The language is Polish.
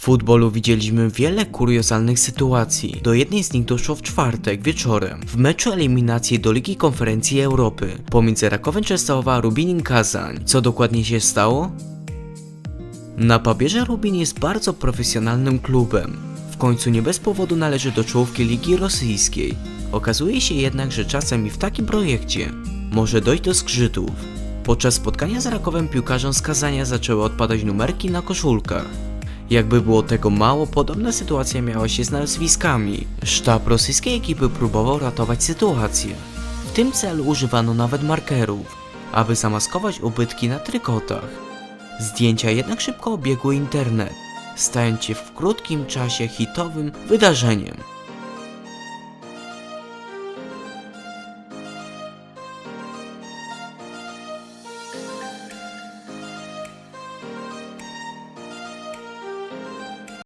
futbolu widzieliśmy wiele kuriozalnych sytuacji. Do jednej z nich doszło w czwartek wieczorem, w meczu eliminacji do Ligi Konferencji Europy pomiędzy Rakowem Częstochowa a Rubinin Kazań. Co dokładnie się stało? Na papierze Rubin jest bardzo profesjonalnym klubem. W końcu nie bez powodu należy do czołówki Ligi Rosyjskiej. Okazuje się jednak, że czasem i w takim projekcie może dojść do zgrzytów. Podczas spotkania z Rakowem piłkarzom z Kazania zaczęły odpadać numerki na koszulkach. Jakby było tego mało, podobna sytuacja miała się z nazwiskami. Sztab rosyjskiej ekipy próbował ratować sytuację. W tym celu używano nawet markerów, aby zamaskować ubytki na trykotach. Zdjęcia jednak szybko obiegły internet, stając się w krótkim czasie hitowym wydarzeniem.